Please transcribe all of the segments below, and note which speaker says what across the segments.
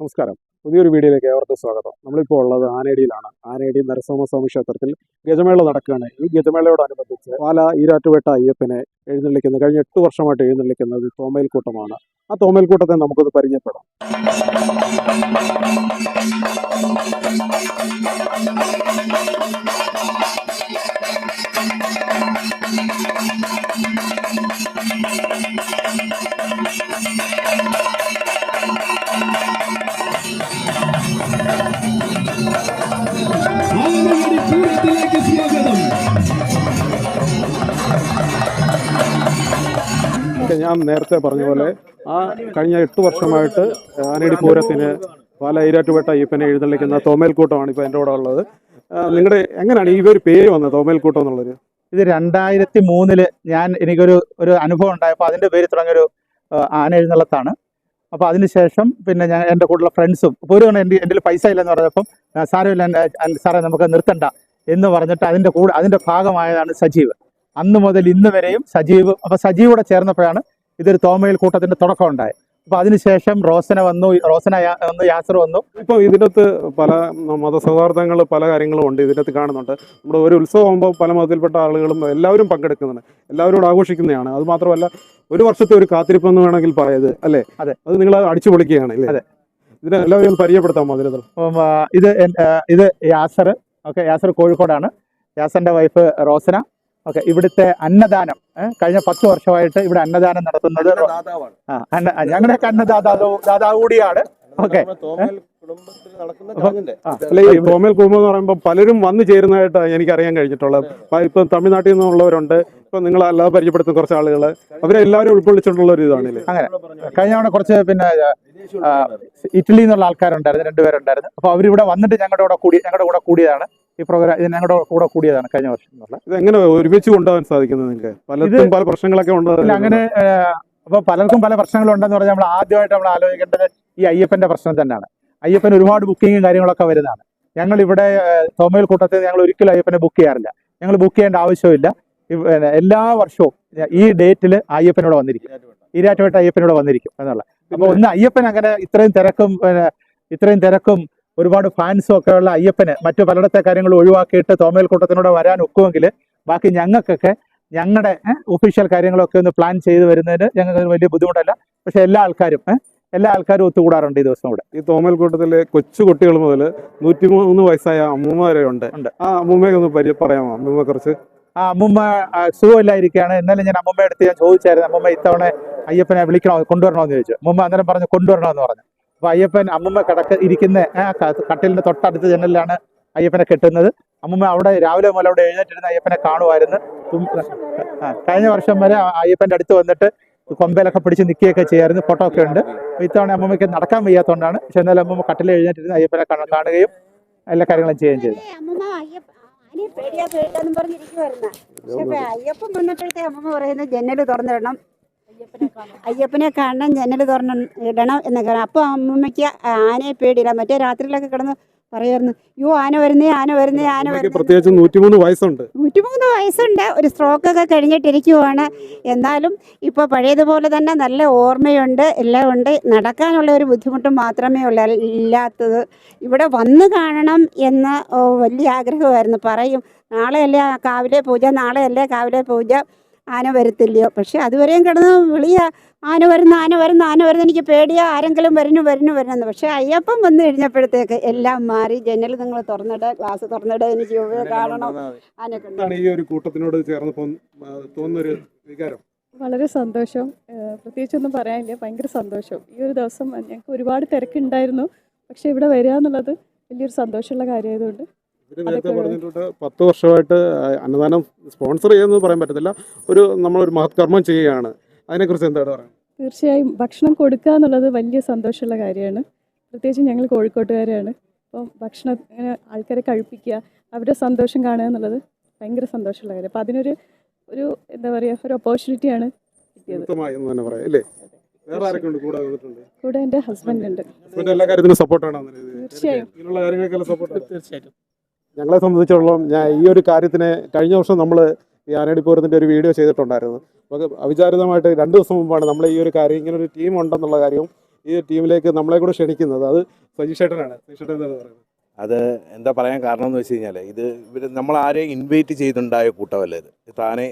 Speaker 1: നമസ്കാരം. പുതിയൊരു വീഡിയോയിലേക്ക് ഏവർക്കും സ്വാഗതം. നമ്മളിപ്പോൾ ഉള്ളത് ആനേടിയിലാണ് ആനേടി നരസിംഹസ്വാമി ക്ഷേത്രത്തിൽ ഗജമേള നടക്കുകയാണ്. ഈ ഗജമേളയോടനുബന്ധിച്ച് പാല ഈരാറ്റുപേട്ട അയ്യപ്പനെ എഴുന്നള്ളിക്കുന്ന കഴിഞ്ഞ എട്ട് വർഷമായിട്ട് എഴുന്നള്ളിക്കുന്നത് തോമയിൽക്കൂട്ടമാണ് ആ തോമയിൽക്കൂട്ടത്തെ നമുക്കൊന്ന് പരിചയപ്പെടാം. ഞാൻ നേരത്തെ പറഞ്ഞ പോലെ ആ കഴിഞ്ഞ എട്ട് വർഷമായിട്ട് ആനടി പൂരത്തിന് പാല ഈരാറ്റുപേട്ട അയ്യപ്പനെ എഴുന്നള്ളിക്കുന്ന തോമേൽക്കൂട്ടമാണ് ഇപ്പോൾ എന്റെ കൂടെ ഉള്ളത്. നിങ്ങളുടെ എങ്ങനെയാണ് ഈ ഒരു പേര് വന്നത് തോമേൽക്കൂട്ടം എന്നുള്ളത്?
Speaker 2: ഇത് രണ്ടായിരത്തി മൂന്നിൽ ഞാൻ എനിക്കൊരു ഒരു അനുഭവം ഉണ്ടായപ്പോൾ അതിന്റെ പേര് തുടങ്ങിയൊരു ആന എഴുന്നള്ളത്താണ്. അപ്പോൾ അതിനുശേഷം പിന്നെ ഞാൻ എന്റെ കൂടെയുള്ള ഫ്രണ്ട്സും അപ്പോൾ ഒരു തവണ എന്റെ പൈസ ഇല്ലെന്ന് പറഞ്ഞപ്പം സാരമില്ല സാറേ നമുക്ക് നിർത്തണ്ട എന്ന് പറഞ്ഞിട്ട് അതിന്റെ കൂടെ അതിന്റെ ഭാഗമായതാണ് സജീവ്. അന്ന് മുതൽ ഇന്ന് വരെയും സജീവ് അപ്പോൾ കൂടെ ചേർന്നപ്പോഴാണ് ഇതൊരു തോമയിൽ കൂട്ടത്തിന്റെ തുടക്കം ഉണ്ടായി. അപ്പോൾ അതിനുശേഷം റോസന വന്നു റോസന വന്നു യാസർ വന്നു.
Speaker 1: ഇപ്പോൾ ഇതിനകത്ത് പല മതസൗഹാർദ്ദങ്ങൾ പല കാര്യങ്ങളും ഉണ്ട് ഇതിനകത്ത് കാണുന്നുണ്ട്. നമ്മുടെ ഒരു ഉത്സവം ആകുമ്പോൾ പല മതത്തിൽപ്പെട്ട ആളുകളും എല്ലാവരും പങ്കെടുക്കുന്നുണ്ട്. എല്ലാവരും ആഘോഷിക്കുന്നതാണ്. അത് മാത്രമല്ല ഒരു വർഷത്തെ ഒരു കാത്തിരിപ്പ് എന്ന് വേണമെങ്കിൽ പറയത് അല്ലേ?
Speaker 2: അതെ.
Speaker 1: അത് നിങ്ങൾ അടിച്ചു പൊളിക്കുകയാണ് അല്ലേ?
Speaker 2: അതെ.
Speaker 1: ഇതിനെ എല്ലാവരും പരിചയപ്പെടുത്താമോ അതിനകത്ത്
Speaker 2: ഇത് ഇത് യാസർ ഓക്കെ യാസർ കോഴിക്കോടാണ്. യാസറിന്റെ വൈഫ് റോസന. ഓക്കെ ഇവിടുത്തെ അന്നദാനം കഴിഞ്ഞ പത്ത് വർഷമായിട്ട് ഇവിടെ അന്നദാനം നടത്തുന്നത് ഞങ്ങളുടെ അന്നദാതാ ഞങ്ങളുടെയൊക്കെ അന്നദാതാവ് ദാതാവ് കൂടിയാണ്. ഓക്കെ.
Speaker 1: അല്ല ഈ തോമേൽ കുടുംബം എന്ന് പറയുമ്പോൾ പലരും വന്നു ചേരുന്നതായിട്ട് എനിക്ക് അറിയാൻ കഴിഞ്ഞിട്ടുള്ളത് ഇപ്പൊ തമിഴ്നാട്ടിൽ നിന്നുള്ളവരുണ്ട്. ഇപ്പം നിങ്ങൾ അല്ലാതെ പരിചയപ്പെടുത്തുന്ന കുറച്ച് ആളുകൾ അവരെ എല്ലാവരും ഉൾക്കൊള്ളിച്ചിട്ടുള്ള ഒരു ഇതാണല്ലേ?
Speaker 2: അങ്ങനെ. കഴിഞ്ഞ തവണ കുറച്ച് പിന്നെ ഇറ്റലിന്നുള്ള ഇറ്റലിയിൽ നിന്നുള്ള ആൾക്കാരുണ്ടായിരുന്നു രണ്ടുപേരുണ്ടായിരുന്നു. അപ്പൊ അവരിവിടെ വന്നിട്ട് ഞങ്ങളുടെ കൂടെ കൂടി ഞങ്ങളുടെ കൂടെ കൂടിയതാണ്. ഈ പ്രോഗ്രാം ഇതിനെ കൂടെ കൂടെ കൂടിയതാണ് കഴിഞ്ഞ വർഷം എന്നുള്ള.
Speaker 1: ഇത് എങ്ങനെ ഒരുമിച്ച് കൊണ്ടുപോകാൻ സാധിക്കുന്നത് നിങ്ങൾക്ക്? പലർക്കും പല പ്രശ്നങ്ങളൊക്കെ ഉണ്ട്.
Speaker 2: അങ്ങനെ അപ്പോൾ പലർക്കും പല പ്രശ്നങ്ങളും ഉണ്ടെന്ന് പറഞ്ഞാൽ നമ്മൾ ആദ്യമായിട്ട് നമ്മൾ ആലോചിക്കേണ്ടത് ഈ അയ്യപ്പന്റെ പ്രശ്നം തന്നെയാണ്. അയ്യപ്പൻ ഒരുപാട് ബുക്കിങ്ങും കാര്യങ്ങളൊക്കെ വരുന്നതാണ്. ഞങ്ങൾ ഇവിടെ തോമയിൽ കൂട്ടത്തിൽ ഞങ്ങൾ ഒരിക്കലും അയ്യപ്പനെ ബുക്ക് ചെയ്യാറില്ല. ഞങ്ങൾ ബുക്ക് ചെയ്യേണ്ട ആവശ്യമില്ല. എല്ലാ വർഷവും ഈ ഡേറ്റിൽ അയ്യപ്പനോട് വന്നിരിക്കും. ഈരാറ്റുപേട്ട അയ്യപ്പനോട് വന്നിരിക്കും എന്നുള്ള അപ്പോൾ ഒന്ന് അയ്യപ്പൻ അങ്ങനെ ഇത്രയും തിരക്കും ഇത്രയും തിരക്കും ഒരുപാട് ഫാൻസും ഒക്കെ ഉള്ള അയ്യപ്പന് മറ്റു പലയിടത്തെ കാര്യങ്ങൾ ഒഴിവാക്കിയിട്ട് തോമയിൽ കൂട്ടത്തിനോട് വരാൻ ഒക്കുമെങ്കിൽ ബാക്കി ഞങ്ങൾക്കൊക്കെ ഞങ്ങളുടെ ഒഫീഷ്യൽ കാര്യങ്ങളൊക്കെ ഒന്ന് പ്ലാൻ ചെയ്ത് വരുന്നതിന് ഞങ്ങൾക്ക് വലിയ ബുദ്ധിമുട്ടല്ല. പക്ഷെ എല്ലാ ആൾക്കാരും എല്ലാ ആൾക്കാരും ഒത്തുകൂടാറുണ്ട് ഈ ദിവസം ഇവിടെ.
Speaker 1: ഈ തോമൽ കൂട്ടത്തിലെ കൊച്ചു കുട്ടികൾ മുതൽ നൂറ്റിമൂന്ന് വയസ്സായ അമ്മൂമ്മ വരെ ഉണ്ട്. ആ അമ്മൂമ്മയെ ഒന്ന് പറയാമോ? അമ്മൂമ്മയെ കുറിച്ച്?
Speaker 2: ആ അമ്മൂമ്മ സുഖമില്ലായിരിക്കുകയാണ്. ഇന്നലെ ഞാൻ അമ്മുമ്മ എടുത്ത് ഞാൻ ചോദിച്ചായിരുന്നു അമ്മൂമ്മ ഇത്തവണ അയ്യപ്പനെ വിളിക്കണോ കൊണ്ടുവരണോ എന്ന് ചോദിച്ചു. അമ്മൂമ്മ അന്നേരം പറഞ്ഞു കൊണ്ടുവരണമെന്ന് പറഞ്ഞു. അപ്പൊ അയ്യപ്പൻ അമ്മമ്മ കിടക്ക് ഇരിക്കുന്ന കട്ടിലിന്റെ തൊട്ടടുത്ത ജനലിലാണ് അയ്യപ്പനെ കെട്ടുന്നത്. അമ്മമ്മ അവിടെ രാവിലെ മുതൽ അവിടെ എഴുന്നേറ്റിരുന്ന അയ്യപ്പനെ കാണുമായിരുന്നു. കഴിഞ്ഞ വർഷം വരെ അയ്യപ്പന്റെ അടുത്ത് വന്നിട്ട് കൊമ്പയിലൊക്കെ പിടിച്ച് നിൽക്കുകയൊക്കെ ചെയ്യായിരുന്നു. ഫോട്ടോ ഒക്കെ ഉണ്ട്. ഇത്തവണ അമ്മമ്മയ്ക്ക് നടക്കാൻ വയ്യാത്തതുകൊണ്ടാണ് പക്ഷെ എന്നാലും അമ്മമ്മ കട്ടിൽ എഴുന്നേറ്റിരുന്ന അയ്യപ്പനെ കാണ- കാണുകയും എല്ലാ കാര്യങ്ങളും ചെയ്യുകയും ചെയ്തു.
Speaker 3: അയ്യപ്പൻ വന്നപ്പോഴത്തെ അമ്മമ്മ പറയുന്നത് ജനൽ തുറന്നിടണം. അയ്യപ്പനെ കാണണം ജനൽ തുറന്ന് ഇടണം എന്നൊക്കെ അപ്പോൾ അപ്പൊ അമ്മമ്മയ്ക്ക് ആനയെ പേടിയില്ല മറ്റേ രാത്രിയിലൊക്കെ കിടന്ന് പറയായിരുന്നു യോ ആന വരുന്നേ ആന വരുന്നേ ആന വരുന്നേ.
Speaker 1: പ്രത്യേകിച്ച് നൂറ്റിമൂന്ന് വയസ്സുണ്ട്.
Speaker 3: നൂറ്റിമൂന്ന് വയസ്സുണ്ട്. ഒരു സ്ട്രോക്ക് ഒക്കെ കഴിഞ്ഞിട്ടിരിക്കുവാണ്. എന്നാലും ഇപ്പോൾ പഴയതുപോലെ തന്നെ നല്ല ഓർമ്മയുണ്ട് എല്ലാം ഉണ്ട്. നടക്കാനുള്ള ഒരു ബുദ്ധിമുട്ട് മാത്രമേ ഉള്ളൂ. ഇല്ലാത്തത് ഇവിടെ വന്ന് കാണണം എന്ന് വലിയ ആഗ്രഹമായിരുന്നു. പറയും നാളെയല്ലേ കാവിലെ പൂജ? നാളെയല്ലേ കാവിലെ പൂജ? ആന വരത്തില്ലയോ? പക്ഷെ അതുവരെയും കിടന്ന് വിളിയ ആന വരുന്ന ആന വരുന്ന ആന വരുന്ന എനിക്ക് പേടിയാ ആരെങ്കിലും വരുന്നു വരുന്നു വരുന്നെന്ന് പക്ഷെ അയ്യപ്പം വന്നു കഴിഞ്ഞപ്പോഴത്തേക്ക് എല്ലാം മാറി ജനൽ നിങ്ങൾ തുറന്നിട ഗ്ലാസ് തുറന്നിട എനിക്ക് കാണണം.
Speaker 1: ഈ ഒരു കൂട്ടത്തിനോട് ചേർന്നപ്പോൾ തോന്നുന്നൊരു വികാരം?
Speaker 4: വളരെ സന്തോഷം. പ്രത്യേകിച്ച് പ്രത്യേകിച്ചൊന്നും പറയാനില്ല ഭയങ്കര സന്തോഷം. ഈ ഒരു ദിവസം ഞങ്ങൾക്ക് ഒരുപാട് തിരക്കുണ്ടായിരുന്നു. പക്ഷേ ഇവിടെ വരിക എന്നുള്ളത് വലിയൊരു സന്തോഷമുള്ള കാര്യമായതുകൊണ്ട്
Speaker 1: നേരത്തെ പറഞ്ഞിട്ടുണ്ട് പത്ത് വർഷമായിട്ട് അന്നദാനം സ്പോൺസർ ചെയ്യുന്നത് പറയാൻ പറ്റത്തില്ല. ഒരു നമ്മളൊരു മഹത്കർമ്മം ചെയ്യുകയാണ്. അതിനെക്കുറിച്ച് എന്താണ് പറയുന്നത്?
Speaker 4: തീർച്ചയായും ഭക്ഷണം കൊടുക്കുക എന്നുള്ളത് വലിയ സന്തോഷമുള്ള കാര്യമാണ്. പ്രത്യേകിച്ച് ഞങ്ങൾ കോഴിക്കോട്ടുകാരാണ്. അപ്പോൾ ഭക്ഷണം ഇങ്ങനെ ആൾക്കാരെ കഴിപ്പിക്കുക അവരുടെ സന്തോഷം കാണുക എന്നുള്ളത് ഭയങ്കര സന്തോഷമുള്ള കാര്യം. അപ്പം അതിനൊരു ഒരു എന്താ പറയുക ഒരു ഓപ്പർച്യൂണിറ്റിയാണ് കിട്ടിയത്.
Speaker 1: വ്യക്തമായി എന്ന് തന്നെ പറയാം അല്ലേ? വേറെ ആരൊക്കെ കൂടെ
Speaker 4: എന്റെ ഹസ്ബൻഡ് ഉണ്ട്. തീർച്ചയായും.
Speaker 1: തീർച്ചയായിട്ടും. ഞങ്ങളെ സംബന്ധിച്ചിടത്തോളം ഞാൻ ഈ ഒരു കാര്യത്തിന് കഴിഞ്ഞ വർഷം നമ്മൾ ഈ ആനടി പൂരത്തിന്റെ ഒരു വീഡിയോ ചെയ്തിട്ടുണ്ടായിരുന്നു. നമുക്ക് അവിചാരിതമായിട്ട് രണ്ട് ദിവസം മുമ്പാണ് നമ്മൾ ഈ ഒരു കാര്യം ഇങ്ങനെ ഒരു ടീം ഉണ്ടെന്നുള്ള കാര്യവും ഈ ടീമിലേക്ക് നമ്മളെ കൂടെ ക്ഷണിക്കുന്നത്. അത് സജീഷേട്ടനാണ് സജീഷേട്ടൻ എന്താണ് പറയുന്നത്?
Speaker 5: അത് എന്താ പറയാൻ കാരണം എന്ന് വെച്ച് കഴിഞ്ഞാൽ ഇത് ഇവർ നമ്മൾ ആരെയും ഇൻവൈറ്റ് ചെയ്തുണ്ടായ കൂട്ടമല്ല ഇത്? താനെ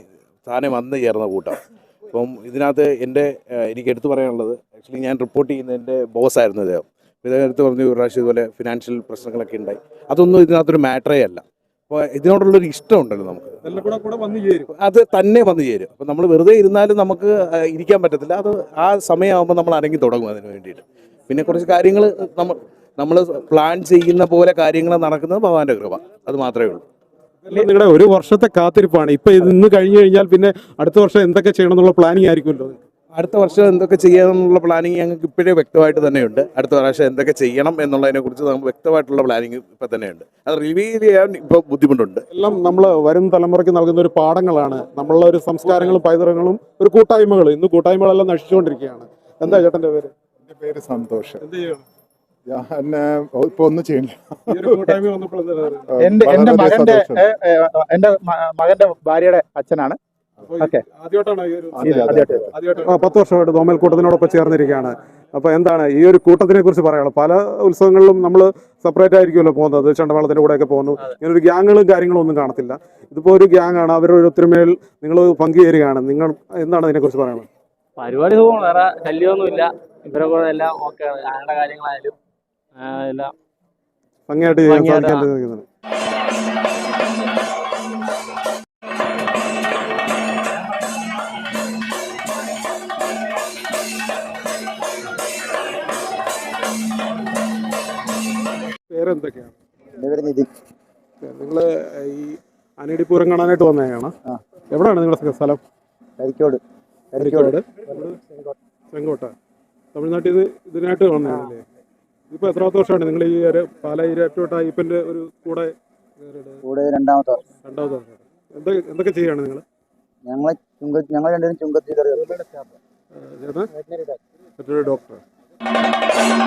Speaker 5: താനെ വന്ന് ചേർന്ന കൂട്ടം. അപ്പം ഇതിനകത്ത് എന്റെ എനിക്ക് എടുത്തു പറയാനുള്ളത് ആക്ച്വലി ഞാൻ റിപ്പോർട്ട് ചെയ്യുന്ന എന്റെ ബോസ് ആയിരുന്നു എടുത്ത് പറഞ്ഞു ഒരു പ്രാവശ്യം ഇതുപോലെ ഫിനാൻഷ്യൽ പ്രശ്നങ്ങളൊക്കെ ഉണ്ടായി. അതൊന്നും ഇതിനകത്തൊരു മാറ്ററേ അല്ല. അപ്പോൾ ഇതിനോടുള്ളൊരു ഇഷ്ടം ഉണ്ടല്ലോ നമുക്ക്.
Speaker 1: എല്ലാം കൂടെ കൂടെ വന്നു ചേരും.
Speaker 5: അത് തന്നെ വന്നു ചേരും. അപ്പം നമ്മൾ വെറുതെ ഇരുന്നാലും നമുക്ക് ഇരിക്കാൻ പറ്റത്തില്ല. അത് ആ സമയമാകുമ്പോൾ നമ്മൾ അനങ്ങി തുടങ്ങും അതിന് വേണ്ടിയിട്ട്. പിന്നെ കുറച്ച് കാര്യങ്ങൾ നമ്മൾ നമ്മൾ പ്ലാൻ ചെയ്യുന്ന പോലെ കാര്യങ്ങൾ നടക്കുന്നത് ഭഗവാന്റെ കൃപ. അത് മാത്രമേ ഉള്ളൂ.
Speaker 1: നിങ്ങളുടെ ഒരു വർഷത്തെ കാത്തിരിപ്പാണ്. ഇപ്പൊ ഇന്ന് കഴിഞ്ഞു കഴിഞ്ഞാൽ പിന്നെ അടുത്ത വർഷം എന്തൊക്കെ ചെയ്യണം എന്നുള്ള പ്ലാനിങ് ആയിരിക്കുമല്ലോ.
Speaker 5: അടുത്ത വർഷം എന്തൊക്കെ ചെയ്യാമെന്നുള്ള പ്ലാനിങ് ഞങ്ങൾക്ക് ഇപ്പോഴേ വ്യക്തമായിട്ട് തന്നെയുണ്ട്. അടുത്ത പ്രാവശ്യം എന്തൊക്കെ ചെയ്യണം എന്നുള്ളതിനെ കുറിച്ച് നമുക്ക് വ്യക്തമായിട്ടുള്ള പ്ലാനിങ് ഇപ്പം തന്നെയുണ്ട്. അത് റിവീൽ ചെയ്യാൻ ഇപ്പോൾ ബുദ്ധിമുട്ടുണ്ട്.
Speaker 1: എല്ലാം നമ്മൾ വരും തലമുറയ്ക്ക് നൽകുന്ന ഒരു പാഠങ്ങളാണ്. നമ്മളുടെ ഒരു സംസ്കാരങ്ങളും പൈതൃകങ്ങളും ഒരു കൂട്ടായ്മകൾ ഇന്ന് കൂട്ടായ്മകളെല്ലാം നശിച്ചുകൊണ്ടിരിക്കുകയാണ്. എന്താ ചേട്ടന്റെ പേര്?
Speaker 6: എന്റെ പേര് സന്തോഷ്.
Speaker 1: എന്ത് ചെയ്യണം?
Speaker 6: ഇപ്പൊ ഒന്നും ചെയ്യില്ല
Speaker 1: ഈ ഒരു കൂട്ടായ്മ വന്നപ്പോൾ എന്താ പറയുക
Speaker 2: എന്റെ എന്റെ മകന്റെ എന്റെ മകന്റെ ഭാര്യയുടെ അച്ഛനാണ്.
Speaker 1: പത്ത് വർഷമായിട്ട് തോമൽ കൂട്ടത്തിനോടൊപ്പം ചേർന്നിരിക്കുകയാണ്. അപ്പോൾ എന്താണ് ഈ ഒരു കൂട്ടത്തിനെ കുറിച്ച് പറയാനുള്ളത് പല ഉത്സവങ്ങളിലും നമ്മൾ സെപ്പറേറ്റ് ആയിരിക്കുമല്ലോ പോകുന്നത്. ചണ്ടമേളത്തിന്റെ കൂടെയൊക്കെ പോകുന്നു. ഇങ്ങനെ ഒരു ഗ്യാങ്ങുകളും കാര്യങ്ങളും ഒന്നും കാണത്തില്ല. ഇതിപ്പോൾ ഒരു ഗ്യാങ് ആണ് അവരുടെ ഒരു ഒത്തൊരുമയിൽ നിങ്ങൾ പങ്കുചേരുകയാണ്. നിങ്ങൾ എന്താണ് ഇതിനെക്കുറിച്ച് പറയുന്നത്
Speaker 7: പരിപാടി സുഖമാണ്. വേറെ ശല്യമൊന്നുമില്ല. ഇവരെ കൂടെ എല്ലാം ഞങ്ങളുടെ കാര്യങ്ങളായാലും എല്ലാം
Speaker 1: ഭംഗിയായിട്ട് ചെയ്യാൻ സാധിക്കാൻ സാധിക്കുന്നത് പേരെന്തൊക്കെയാണ്?
Speaker 8: എന്റെ പേര് നിതിൻ.
Speaker 1: നിങ്ങൾ ഈ അനടിപ്പൂരം കാണാനായിട്ട് വന്നതാണ് എവിടെയാണ് നിങ്ങളുടെ സ്ഥലം
Speaker 8: കരിക്കോട്. കരിക്കോട്.
Speaker 1: ചെങ്കോട്ട. തമിഴ്നാട്ടിൽ നിന്ന് ഇതിനായിട്ട് വന്നതാണല്ലേ ഇപ്പൊ എത്രാമത്തെ വർഷമാണ് നിങ്ങൾ ഈ ഒരു പാല ഇരട്ടോട്ട അയ്യപ്പന്റെ ഒരു കൂടെ
Speaker 8: കൂടെ രണ്ടാമത്തെ വർഷം.
Speaker 1: രണ്ടാമത്തെ വർഷം. എന്തൊക്കെ എന്തൊക്കെ ചെയ്യാണ് നിങ്ങൾ
Speaker 8: ഞങ്ങളെ ഞങ്ങൾ രണ്ടുപേരും ചുങ്കത്തിൽ കയറി
Speaker 1: ചേട്ടാ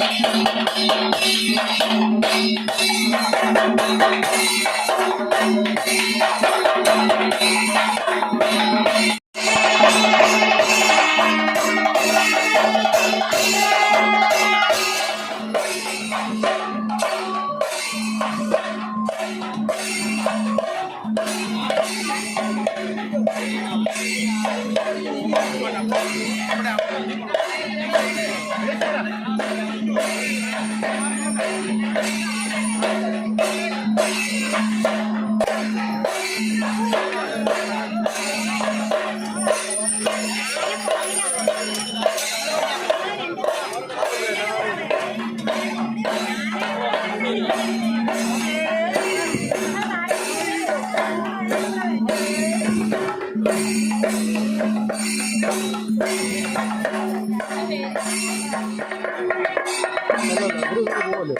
Speaker 1: മറ്റൊരു bang
Speaker 9: bang bang ഡോക്ടർ വരുന്നതാരെന്ന്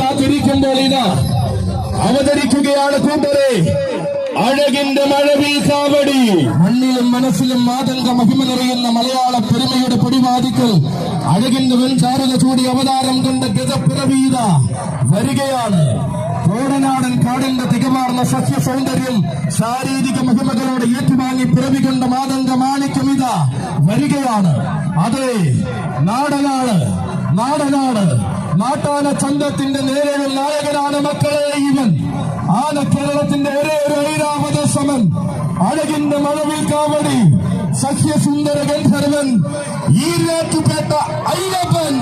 Speaker 9: കാത്തിരിക്കുമ്പോൾ ഇതാ അവതരിക്കുകയാണ് കൂട്ടരെ. അഴകിന്റെ മഴവിൽ കാവടി. മണ്ണിലും മനസ്സിലും മാതങ്ക മഹിമ നിറയുന്ന മലയാള പെരുമയുടെ പിടിവാദിക്കൽ അഴകിന്റെ വെൺചാരുത ചൂടി അവതാരം കണ്ട ഗജപ്പിറവീത വരികയാണ്. കോടനാടൻ കാടിന്റെ തികമാർന്ന സസ്യ സൗന്ദര്യം ശാരീരിക മഹിമകളോട് ഏറ്റുവാങ്ങി പിറവി കൊണ്ട മാതങ്ക മാണിക്യമിത വരികയാണ്. അതെ നാടനാണ് നാടനാണ് നാട്ടാന ചന്തത്തിന്റെ നേരെയുള്ള നായകനാണ് മക്കളെ ഇവൻ. ആന കേരളത്തിന്റെ ഒരേ ഒരു ഐരാവത സമൻ. അഴകിന്റെ മഴവിൽ കാവടി. സസ്യസുന്ദര ഗന്ധർവൻ. ഈരാറ്റുപേട്ട അയ്യപ്പൻ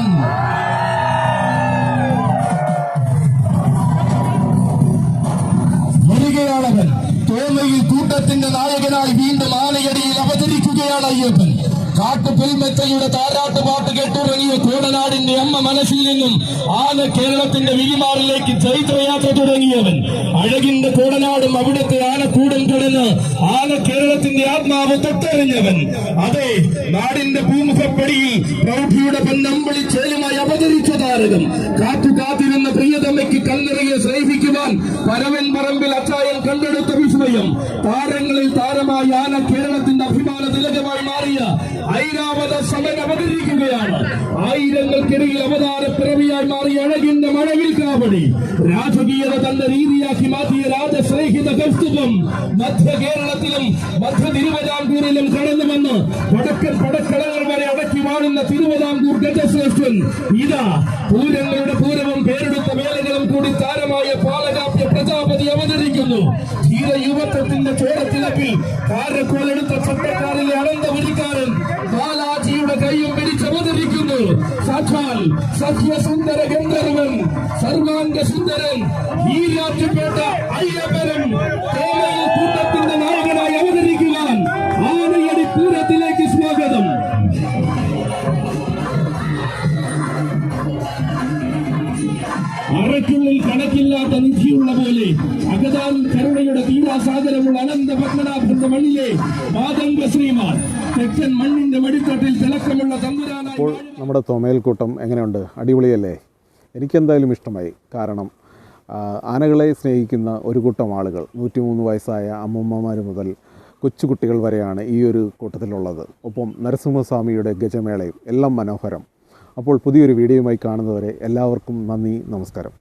Speaker 9: വരികയാണവൻ. തോമയിൽ കൂട്ടത്തിന്റെ നായകനായി വീണ്ടും ആനയടിയിൽ അവതരിക്കുകയാണ് അയ്യപ്പൻ. കാട്ടുപുൽമെത്തയുടെ താരാട്ട് പാട്ട് കേട്ടുറങ്ങിയ കൂടനാടിന്റെ അമ്മ മനസ്സിൽ നിന്നും ആന കേരളത്തിന്റെ വിരിമാറിലേക്ക് ചൈത്രയാത്ര തുടങ്ങിയവൻ. അഴകിന്റെ കൂടനാടും അവിടുത്തെ ആനക്കൂടം തുടർന്ന് ആന കേരളത്തിന്റെ ആത്മാവ് തൊട്ടറിഞ്ഞവൻ. അതെ നാടിന്റെ ഭൂമുഖപ്പടിയിൽ പ്രൗഢിയുടെ പൊന്നമ്പളി ചേലുമായി അവതരിച്ച താരകം. കാത്തു കാത്തിരുന്ന പ്രിയതമ്മയ്ക്ക് കല്ലെറിയെ സ്നേഹിക്കുവാൻ പരവൻ പറമ്പിൽ അച്ചായൻ കണ്ടെടുത്ത വിസ്മയം. താരങ്ങളിൽ താരമായി ആന മാറിയ ഐരാവത സമയം അവതരിക്കുകയാണ്. ആയിരങ്ങൾക്കിടയിൽ അവതാര പിറവിയായി മാറി അഴകിന്റെ മഴവിൽ കാവടി. രാജകീയത തന്റെ രീതിയാക്കി മാറ്റിയ രാജസ്നേഹിത കൗസ്തുഭം മധ്യ കേരളത്തിലും മധ്യ തിരുവിതാംകൂറിലും കടന്നു വന്ന് വടക്കൻ പടക്കളങ്ങൾ വരെ അടക്കി വാഴുന്ന തിരുവിതാംകൂർ ഗജശ്രേഷ്ഠൻ. ഇതാ പൂരങ്ങളുടെ പൂരവും പേരെടുത്ത വേലകളും കൂടി താരമായ പാലകാപ്യ പ്രജാപതി അവതരിക്കുന്നു. ധീര യുവത്വത്തിന്റെ ചോരത്തിലപ്പിൽ കാരക്കോലെടുത്ത ചട്ടക്കാരിലെ അനന്ത വിളിക്കാരൻ സാക്ഷാൽ സത്യസുന്ദര ഗന്ധർവൻ സർവാംഗ സുന്ദരൻ ഈരാറ്റുപേട്ട അയ്യപ്പനും കേരള കണക്കില്ലാത്ത നിധിയുള്ള പോലെ അഗതാൻ കരുണയുടെ തീരാസാഗരമുള്ള അനന്ത പത്മനാഭന്റെ മണ്ണിലെ മാതംഗ ശ്രീമാൻ തെക്കൻ മണ്ണിന്റെ വെടിത്തട്ടിൽ തിളക്കമുള്ള തമ്പുരാനായി
Speaker 1: നമ്മുടെ തൊമേൽക്കൂട്ടം എങ്ങനെയുണ്ട്? അടിപൊളിയല്ലേ? എനിക്കെന്തായാലും ഇഷ്ടമായി. കാരണം ആനകളെ സ്നേഹിക്കുന്ന ഒരു കൂട്ടം ആളുകൾ നൂറ്റിമൂന്ന് വയസ്സായ അമ്മൂമ്മമാർ മുതൽ കൊച്ചുകുട്ടികൾ വരെയാണ് ഈ ഒരു കൂട്ടത്തിലുള്ളത്. ഒപ്പം നരസിംഹസ്വാമിയുടെ ഗജമേളയും എല്ലാം മനോഹരം. അപ്പോൾ പുതിയൊരു വീഡിയോയുമായി കാണുന്നവരെ എല്ലാവർക്കും നന്ദി നമസ്കാരം.